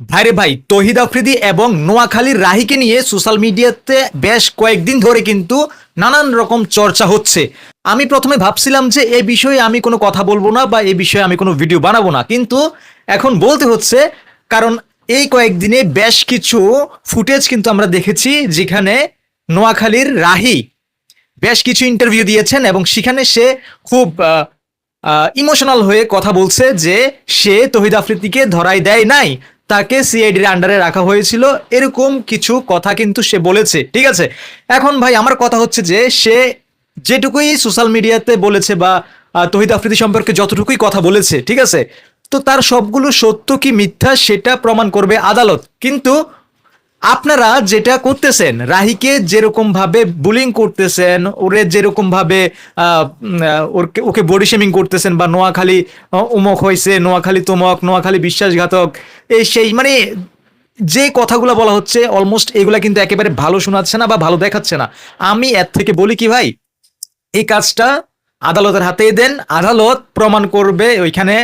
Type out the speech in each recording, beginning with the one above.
ভাইরে ভাই, তহিদ আফ্রিদি এবং নোয়াখালীর রাহিকে নিয়ে সোশ্যাল মিডিয়াতে বেশ কয়েকদিন ধরে কিন্তু নানান রকম চর্চা হচ্ছে। আমি প্রথমে ভাবছিলাম যে এ বিষয়ে আমি কোনো কথা বলব না বা এই বিষয়ে আমি কোনো ভিডিও বানাবো না। কিন্তু এখন বলতে হচ্ছে, কারণ এই কয়েকদিনে বেশ কিছু ফুটেজ কিন্তু আমরা দেখেছি যেখানে নোয়াখালীর রাহি বেশ কিছু ইন্টারভিউ দিয়েছেন এবং সেখানে সে খুব ইমোশনাল হয়ে কথা বলছে যে সে তহিদ আফ্রিদিকে ধরাই দেয় নাই। তাকে সিআইডির আন্ডারে রাখা হয়েছিল। এরকম কিছু কথা কিন্তু সে বলেছে, ঠিক আছে? এখন ভাই, আমার কথা হচ্ছে যে, সে যেটুকুই সোশ্যাল মিডিয়াতে বলেছে বা তহিদ আফ্রিদি সম্পর্কে যতটুকুই কথা বলেছে, ঠিক আছে? তো তার সবগুলো সত্য কি মিথ্যা সেটা প্রমাণ করবে আদালত। কিন্তু আপনারা যেটা করতেছেন, রাহিকে যেরকম ভাবে বুলিং করতেছেন, ওরে যেরকম ভাবে ওরকে, ওকে বডি শেমিং করতেছেন বা নোয়াখালী উমক হয়েছে, নোয়াখালী তমক, নোয়াখালী বিশ্বাসঘাতক, এই সেই মানে যে কথাগুলো বলা হচ্ছে অলমোস্ট এগুলা কিন্তু একেবারে ভালো শোনাচ্ছে না বা ভালো দেখাচ্ছে না। আমি এর থেকে বলি কি ভাই, এই কাজটা আদালতের হাতেই দেন, আদালত প্রমাণ করবে, ওইখানে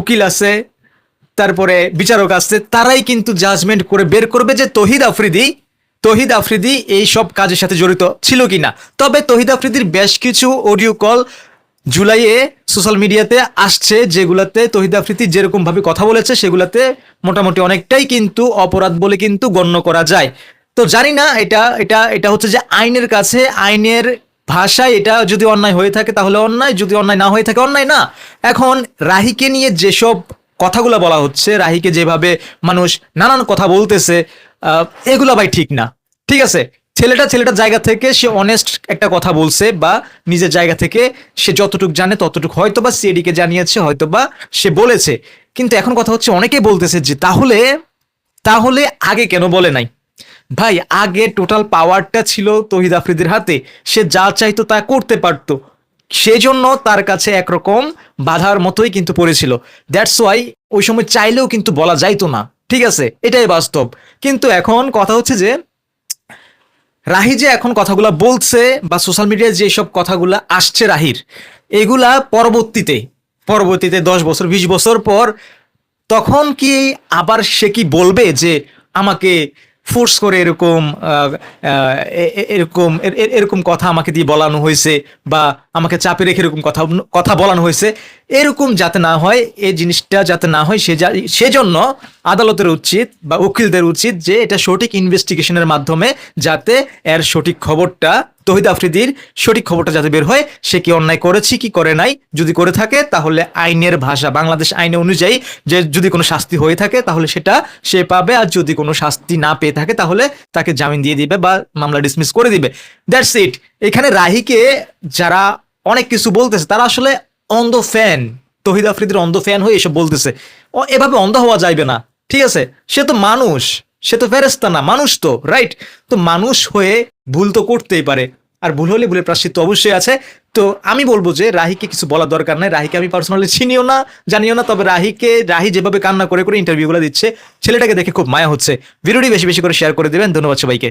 উকিল আছে তারপরে বিচারক আসছে, তারাই কিন্তু জাজমেন্ট করে বের করবে যে তহিদ আফ্রিদি তহিদ আফ্রিদি এই সব কাজের সাথে জড়িত ছিল কিনা। তবে তহিদ আফ্রিদির বেশ কিছু অডিও কল জুলাইয়ে সোশ্যাল মিডিয়াতে আসছে, যেগুলাতে তহিদ আফ্রিদি যেরকম ভাবে কথা বলেছে, সেগুলাতে মোটামুটি অনেকটাই কিন্তু অপরাধ বলে কিন্তু গণ্য করা যায়। তো জানি না, এটা এটা এটা হচ্ছে যে আইনের কাছে, আইনের ভাষায় এটা যদি অন্যায় হয়ে থাকে তাহলে অন্যায়, যদি অন্যায় না হয়ে থাকে অন্যায় না। এখন রাহিকে নিয়ে যেসব কথাগুলো বলা হচ্ছে, রাহিকে যেভাবে মানুষ নানান কথা বলতেছে এগুলো ভাই ঠিক না। ঠিক আছে? ছেলেটা ছেলেটার জায়গা থেকে সে অনেস্ট একটা কথা বলছে বা নিজের জায়গা থেকে সে যতটুকু জানে ততটুকু হয়তো বা সিএডিকে জানিয়েছে হয়তো বা সে বলেছে। কিন্তু এখন কথা হচ্ছে অনেকেই বলতেছে যে, তাহলে তাহলে আগে কেন বলে নাই? ভাই, আগে টোটাল পাওয়ারটা ছিল তহিদ আফ্রিদির হাতে। সে যা চাইতো তা করতে পারতো। সেজন্য তার কাছে একরকম বাধার মতোই কিন্তু পড়েছিল। দ্যাটস ওয়াই ওই সময় চাইলেও কিন্তু বলা যাইতো না। ঠিক আছে? এটাই বাস্তব। কিন্তু এখন কথা হচ্ছে যে, রাহি যে এখন কথাগুলা বলছে বা সোশ্যাল মিডিয়ায় যেসব কথাগুলা আসছে রাহির, এগুলা পরবর্তীতে পরবর্তীতে দশ বছর, বিশ বছর পর তখন কি আবার সে কি বলবে যে আমাকে ফোর্স করে এরকম এরকম এরকম কথা আমাকে দিয়ে বলানো হয়েছে বা আমাকে চাপে রেখে এরকম কথা কথা বলানো হয়েছে। এরকম যাতে না হয় এই জিনিসটা যাতে না হয়, সে সেজন্য আদালতের উচিত বা উকিলদের উচিত যে এটা সঠিক ইনভেস্টিগেশনের মাধ্যমে যাতে এর সঠিক খবরটা, তহিদ আফ্রিদির সঠিক খবরটা যাতে বের হয়। সে কি অন্যায় করেছে, কি করে নাই, যদি করে থাকে, তাহলে আইনের ভাষা, বাংলাদেশ আইনে অনুযায়ী যে যদি কোনো শাস্তি হয়ে থাকে, তাহলে সেটা সে পাবে। আর যদি কোনো শাস্তি না পেয়ে থাকে, তাহলে তাকে জামিন দিয়ে দিবে বা মামলা ডিসমিস করে দিবে। দ্যাটস ইট এখানে রাহিকে যারা অনেক কিছু বলতেছে। তারা আসলে অন্ধ ফ্যান তহিদ আফ্রিদির অন্ধ ফ্যান হয়ে এসব বলতেছে। ও এভাবে অন্ধ হওয়া যাইবে না, ঠিক আছে? সে তো মানুষ, সে তো ফেরেস্তা না, মানুষ তো রাইট তো মানুষ হয়ে ভুল তো করতেই পারে। আর ভুল হলে ভুলের প্রাশ্চিত্য অবশ্যই আছে। তো আমি বলব যে রাহিকে কিছু বলার দরকার নাই। রাহিকে আমি পার্সোনালি চিনিও না, জানিও না, তবে রাহিকে, রাহি যেভাবে কান্না করে করে ইন্টারভিউগুলো দিচ্ছে, ছেলেটাকে দেখে খুব মায়া হচ্ছে। ভিডিওটি বেশি বেশি করে শেয়ার করে দেবেন। ধন্যবাদ সবাইকে।